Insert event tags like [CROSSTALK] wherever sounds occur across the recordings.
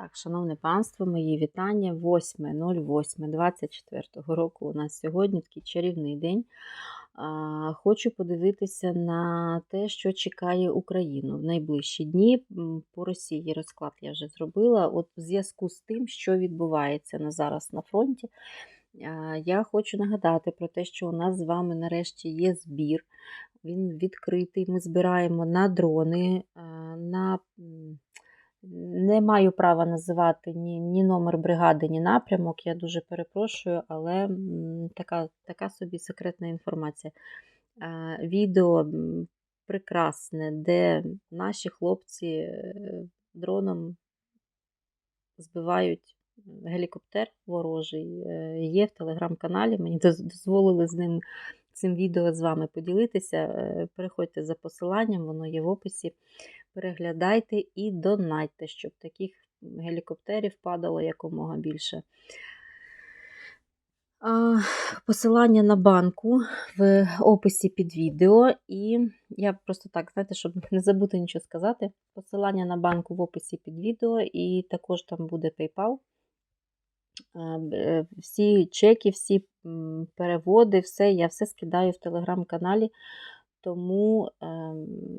Так, шановне панство, мої вітання. 8.08.24 року у нас сьогодні такий чарівний день. Хочу подивитися на те, що чекає Україну в найближчі дні. По Росії розклад я вже зробила. От в зв'язку з тим, що відбувається на зараз на фронті, я хочу нагадати про те, що у нас з вами нарешті є збір. Він відкритий. Ми збираємо на дрони, на. Не маю права називати ні, ні номер бригади, ні напрямок. Я дуже перепрошую, але така, така собі секретна інформація. Відео прекрасне, де наші хлопці е, дроном збивають гелікоптер ворожий. Е, Є в телеграм-каналі. Мені дозволили з ним цим відео з вами поділитися. Е, Переходьте за посиланням, воно є в описі. Переглядайте і донайте, щоб таких гелікоптерів падало якомога більше. Посилання на банку в описі під відео. І я просто так, знаєте, щоб не забути нічого сказати. Посилання на банку в описі під відео, і також там буде PayPal. Е, Всі чеки, всі переводи, все, я все скидаю в телеграм-каналі. Тому, е,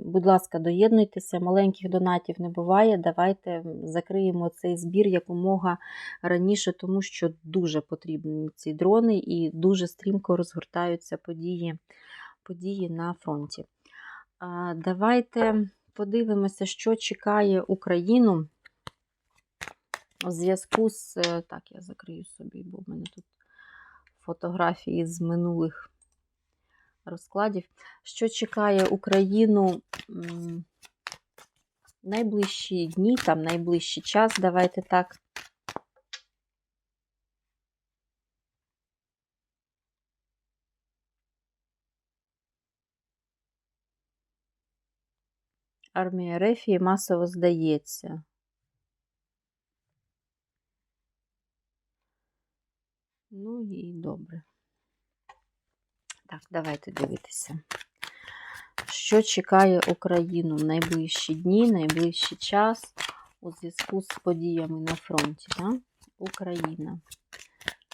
будь ласка, доєднуйтеся, маленьких донатів не буває. Давайте закриємо цей збір якомога раніше, тому що дуже потрібні ці дрони і дуже стрімко розгортаються події, події на фронті. Давайте подивимося, що чекає Україну у зв'язку з. е, Так, я закрию собі, бо в мене тут фотографії з минулих розкладів. Що чекає Україну найближчі дні, там найближчий час, давайте так. Армія Рефії масово здається. Ну і добре. Так, давайте дивитися. Що чекає Україну в найближчі дні, найближчий час у зв'язку з подіями на фронті? Да? Україна.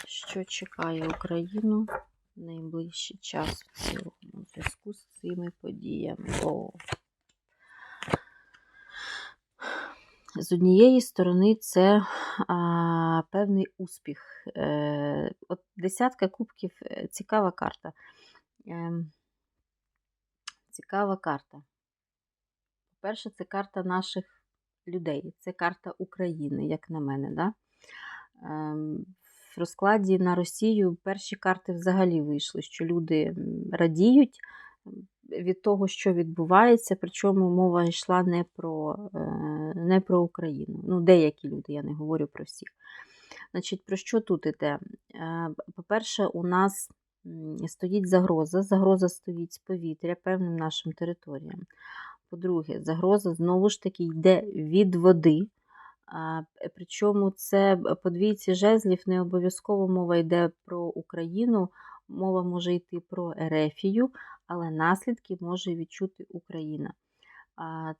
Що чекає Україну в найближчий час в цілому у зв'язку з цими подіями? О. З однієї сторони, це а, певний успіх. Е, от десятка кубків е, цікава карта. Ем, цікава карта. По-перше, це карта наших людей, це карта України, як на мене. Да? Ем, в розкладі на Росію перші карти взагалі вийшли, що люди радіють від того, що відбувається, причому мова йшла не про, е, не про Україну. Ну, деякі люди, я не говорю про всіх. Значить, про що тут іде? Е, По-перше, у нас стоїть загроза. Загроза стоїть з повітря певним нашим територіям. По-друге, загроза знову ж таки йде від води. Причому це по двійці жезлів не обов'язково мова йде про Україну, мова може йти про Ерефію, але наслідки може відчути Україна.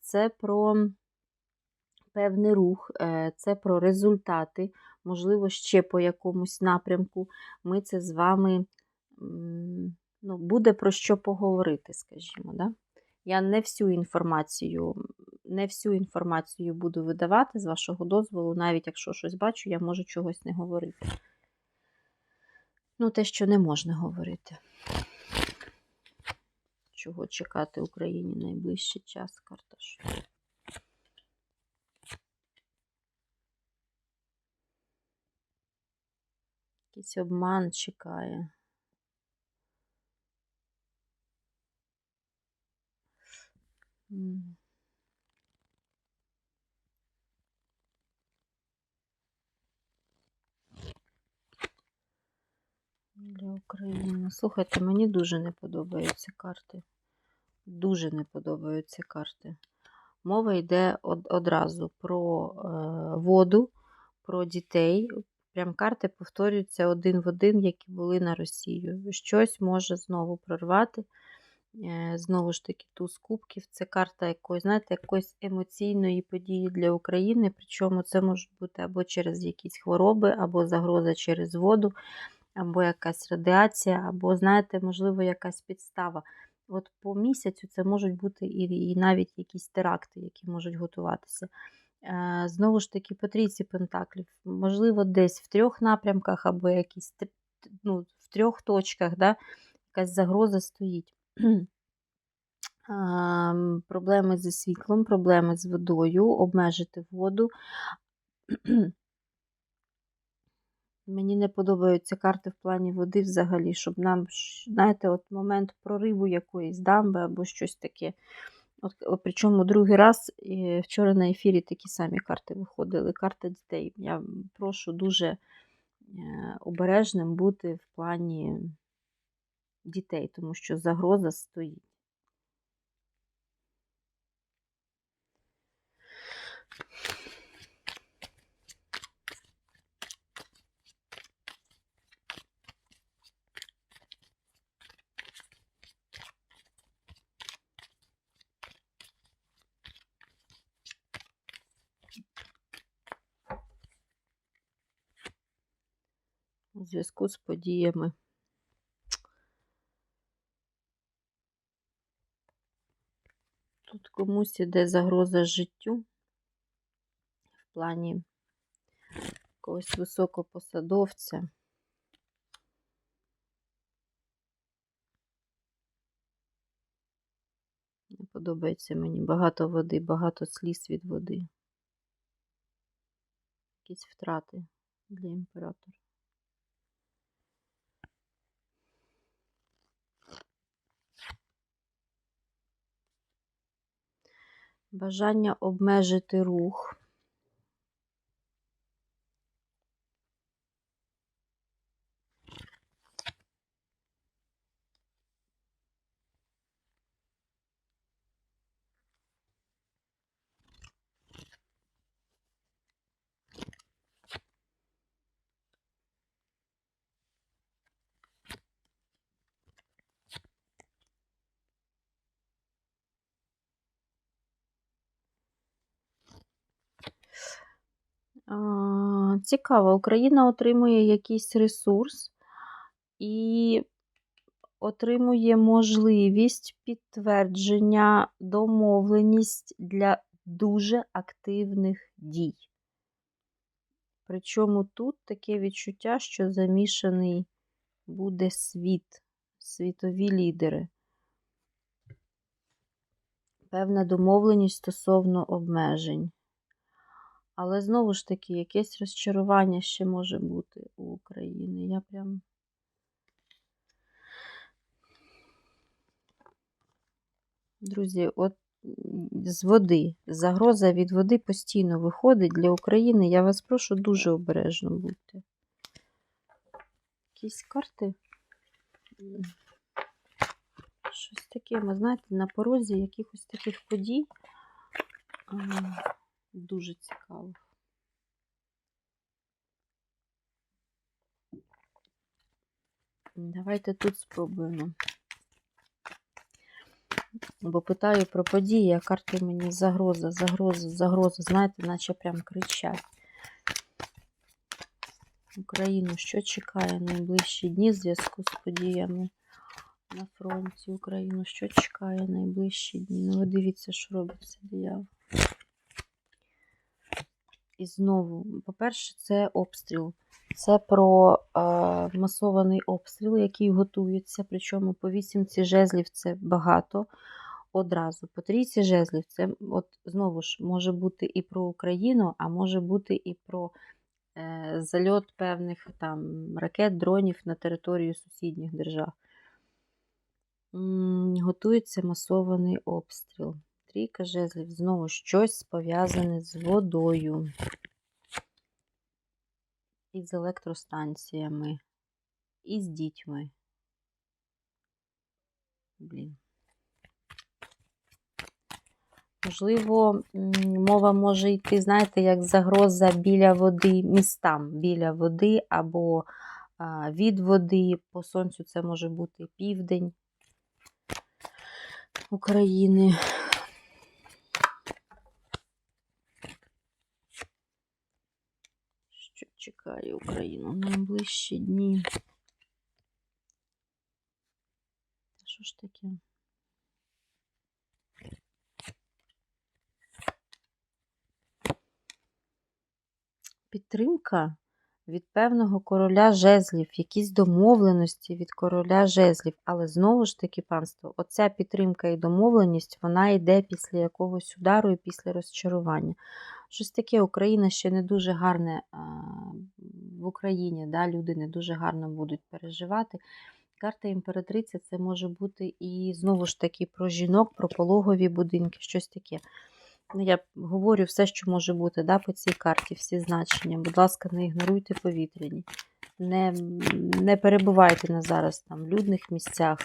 Це про певний рух, е, це про результати, можливо, ще по якомусь напрямку. Ми це з вами ну, буде про що поговорити, скажімо. Да? Я не всю інформацію, не всю інформацію буду видавати з вашого дозволу, навіть якщо щось бачу, я можу чогось не говорити. Ну, те, що не можна говорити. Чого чекати Україні найближчий час, карта що? Якийсь обман чекає. Для України. Слухайте, мені дуже не подобаються карти. Дуже не подобаються карти. Мова йде од- одразу про е, воду, про дітей. Прям карти повторюються один в один, які були на Росію. Щось може знову прорвати. Е, Знову ж таки, туз кубків це карта якоїсь, знаєте, якоїсь емоційної події для України. Причому це може бути або через якісь хвороби, або загроза через воду, або якась радіація, або, знаєте, можливо, якась підстава. От по місяцю це можуть бути і, навіть якісь теракти, які можуть готуватися. Е, Знову ж таки, по трійці пентаклів, можливо, десь в трьох напрямках, або якісь ну, в трьох точках, да, якась загроза стоїть. [CLEARS THROAT] Проблеми зі світлом, проблеми з водою, обмежити воду. [CLEARS THROAT] Мені не подобаються карти в плані води взагалі, щоб нам, знаєте, от момент прориву якоїсь дамби або щось таке. От, причому другий раз вчора на ефірі такі самі карти виходили. Карта дітей. Я прошу дуже е, обережним бути в плані дітей, тому що загроза стоїть. у зв'язку з подіями. Тут комусь іде загроза життю в плані якогось високопосадовця. Не подобається мені багато води, багато сліз від води. Якісь втрати для імператора. Бажання обмежити рух. Цікаво, Україна отримує якийсь ресурс і отримує можливість підтвердження, домовленість для дуже активних дій. Причому тут таке відчуття, що замішаний буде світ, світові лідери. Певна домовленість стосовно обмежень. Але знову ж таки, якесь розчарування ще може бути у України. Я прям. Друзі, от з води, загроза від води постійно виходить для України. Я вас прошу дуже обережно бути. Якісь карти. Щось таке, ви знаєте, на порозі якихось таких подій. Дуже цікаво. Давайте тут спробуємо. Бо питаю про події, а карти мені загроза, загроза, загроза. Знаєте, наче прям кричать. Україну, що чекає найближчі дні в зв'язку з подіями на фронті Україну, що чекає найближчі дні. Ну, ви дивіться, що робиться диявол. І знову, по-перше, це обстріл. Це про е, масований обстріл, який готується. Причому по вісімці жезлів це багато одразу. По трійці жезлів це от знову ж може бути і про Україну, а може бути і про е, зальот певних там ракет, дронів на територію сусідніх держав. М, Готується масований обстріл. Трійка жезлів знову щось пов'язане з водою і з електростанціями, і з дітьми. Блін. Можливо, мова може йти, знаєте, як загроза біля води, містам біля води або від води. По сонцю це може бути південь. України. Що чекає Україну найближчі дні? Що ж таке? Підтримка від певного короля жезлів, якісь домовленості від короля жезлів. Але знову ж таки, панство, оця підтримка і домовленість, вона йде після якогось удару і після розчарування. Щось таке Україна ще не дуже гарне в Україні, да, люди не дуже гарно будуть переживати. Карта імператриця це може бути і знову ж таки про жінок, про пологові будинки, щось таке. Ну, Я говорю все, що може бути да, по цій карті, всі значення. Будь ласка, не ігноруйте повітряні. Не, не перебувайте на зараз там людних місцях.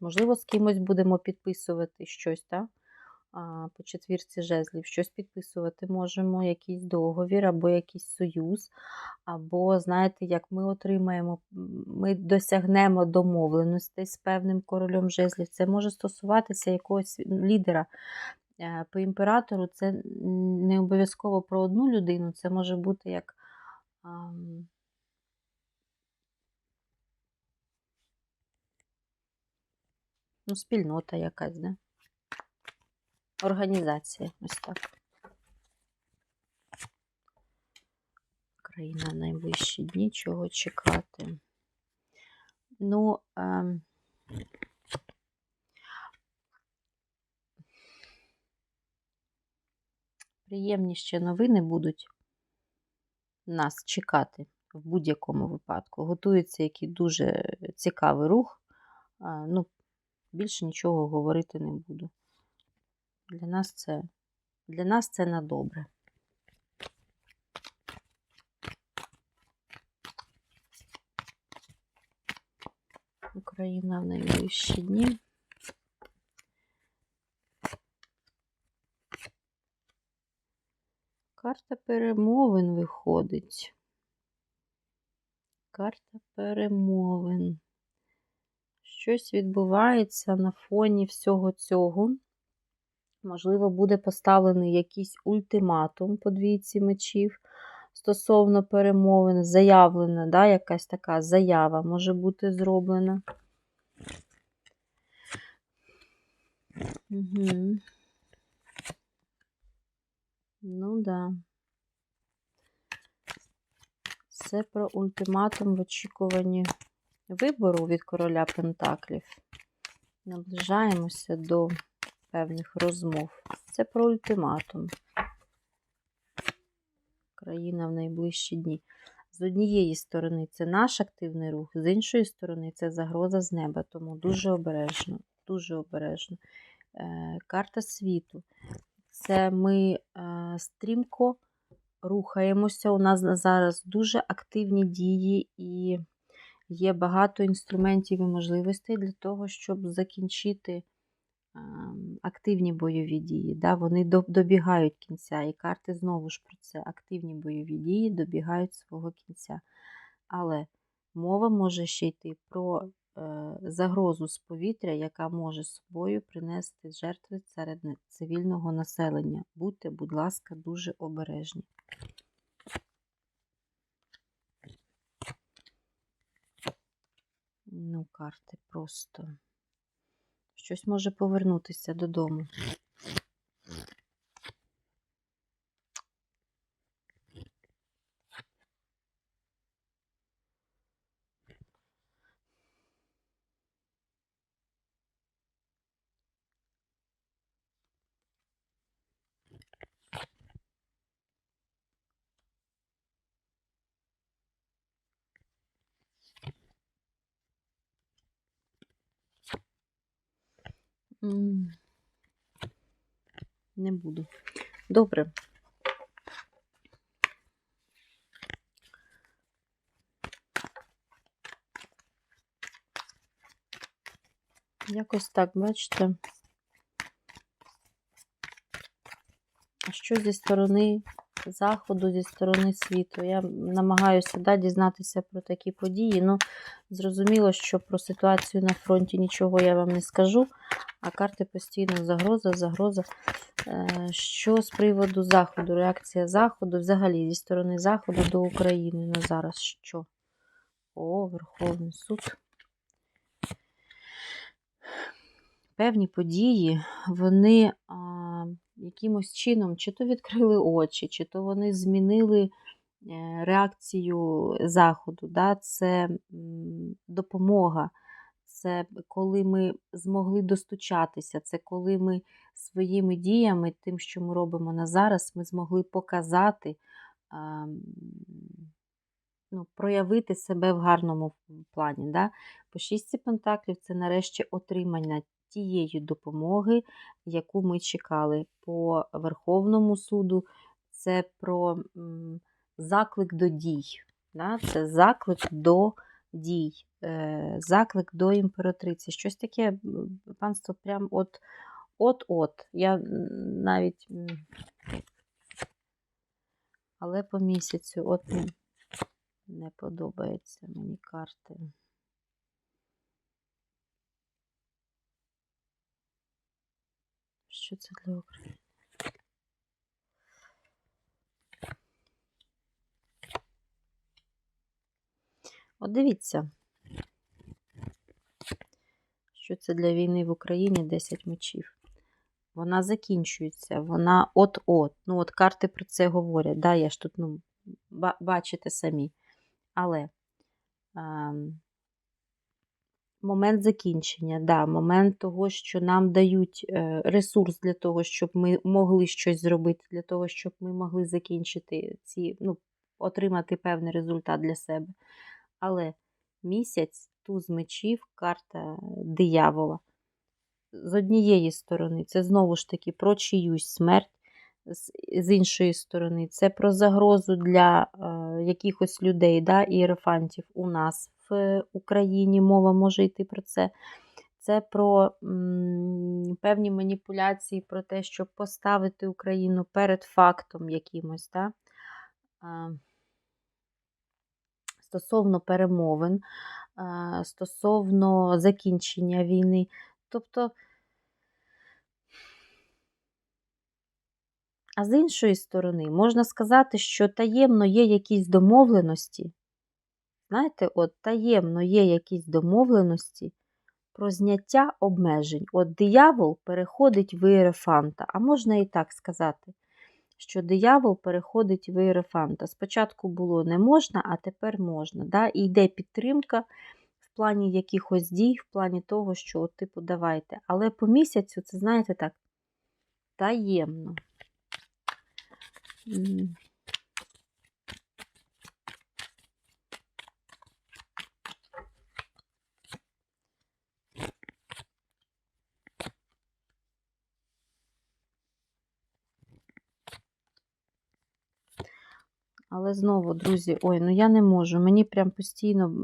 Можливо, з кимось будемо підписувати щось, так? По четвірці жезлів, щось підписувати можемо, якийсь договір або якийсь союз, або, знаєте, як ми отримаємо, ми досягнемо домовленостей з певним королем жезлів. Це може стосуватися якогось лідера. Е, По імператору це не обов'язково про одну людину, це може бути як. Ну, спільнота якась, да? Організація, ось так. Країна найближчі дні, чого чекати. Ну, ем, приємні ще новини будуть нас чекати в будь-якому випадку. Готується який дуже цікавий рух. А, ну, більше нічого говорити не буду. Для нас це, для нас це на добре. Україна в найближчі дні. Карта перемовин виходить. Карта перемовин. Щось відбувається на фоні всього цього. Можливо, буде поставлений якийсь ультиматум по двійці мечів стосовно перемовин, заявлена, да, якась така заява може бути зроблена. Угу. Ну да. Це про ультиматум в очікуванні вибору від короля Пентаклів. Наближаємося до певних розмов. Це про ультиматум. Країна в найближчі дні. З однієї сторони це наш активний рух, з іншої сторони це загроза з неба. Тому дуже обережно, дуже обережно. Е, Карта світу. Це ми е, стрімко рухаємося. У нас зараз дуже активні дії і є багато інструментів і можливостей для того, щоб закінчити активні бойові дії. Да? Вони добігають кінця. І карти знову ж про це. Активні бойові дії добігають свого кінця. Але мова може ще йти про е, загрозу з повітря, яка може собою принести жертви серед цивільного населення. Будьте, будь ласка, дуже обережні. Ну, карти просто. Щось може повернутися додому. Не буду. Добре. Якось так, бачите. А що зі сторони заходу зі сторони світу. Я намагаюся да, дізнатися про такі події. Ну, зрозуміло, що про ситуацію на фронті нічого я вам не скажу, а карти постійно загроза, загроза. Е, Що з приводу заходу, реакція заходу, взагалі зі сторони заходу до України на зараз що? О, Верховний суд. Певні події, вони а, якимось чином чи то відкрили очі, чи то вони змінили е, реакцію Заходу. Да? Це допомога, це коли ми змогли достучатися, це коли ми своїми діями, тим, що ми робимо на зараз, ми змогли показати, ну, проявити себе в гарному плані. Да? По шістці пентаклів це нарешті отримання тієї допомоги, яку ми чекали. По Верховному суду це про заклик до дій. Да? Це заклик до дій, заклик до імператриці. Щось таке, панство, прям от от-от. Я навіть. Але по місяцю от м, не подобаються мені карти. Що це для України? От дивіться, що це для війни в Україні 10 мечів. Вона закінчується, вона от-от. Ну, от карти про це говорять. Да, я ж тут, ну, бачите самі. Але ем, момент закінчення, да, момент того, що нам дають е, ресурс для того, щоб ми могли щось зробити, для того, щоб ми могли закінчити ці, ну, отримати певний результат для себе. Але місяць, туз мечів, карта диявола. З однієї сторони, це знову ж таки про чиюсь смерть, з, іншої сторони, це про загрозу для е, якихось людей, да, ієрофантів у нас в Україні. Мова може йти про це. Це про м, певні маніпуляції, про те, щоб поставити Україну перед фактом якимось. Да? А, стосовно перемовин, стосовно закінчення війни. Тобто, а з іншої сторони, можна сказати, що таємно є якісь домовленості. Знаєте, от таємно є якісь домовленості про зняття обмежень. От диявол переходить в ієрофанта, а можна і так сказати, що диявол переходить в ієрофанта. Спочатку було не можна, а тепер можна. Да? І йде підтримка в плані якихось дій, в плані того, що, от, типу, давайте. Але по місяцю це, знаєте, так, таємно. Але знову, друзі, ой, ну я не можу. Мені прям постійно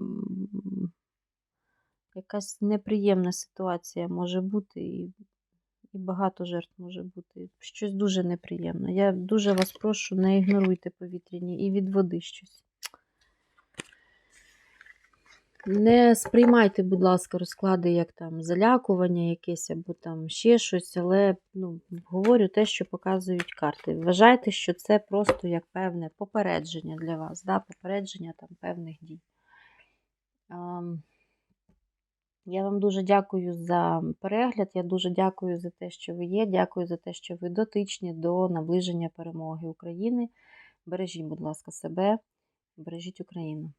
якась неприємна ситуація може бути, і, і багато жертв може бути. Щось дуже неприємне. Я дуже вас прошу, не ігноруйте повітряні і від води щось. Не сприймайте, будь ласка, розклади як там залякування якесь або там ще щось, але ну, говорю те, що показують карти. Вважайте, що це просто як певне попередження для вас, да? попередження там певних дій. Я вам дуже дякую за перегляд. Я дуже дякую за те, що ви є. Дякую за те, що ви дотичні до наближення перемоги України. Бережіть, будь ласка, себе, бережіть Україну.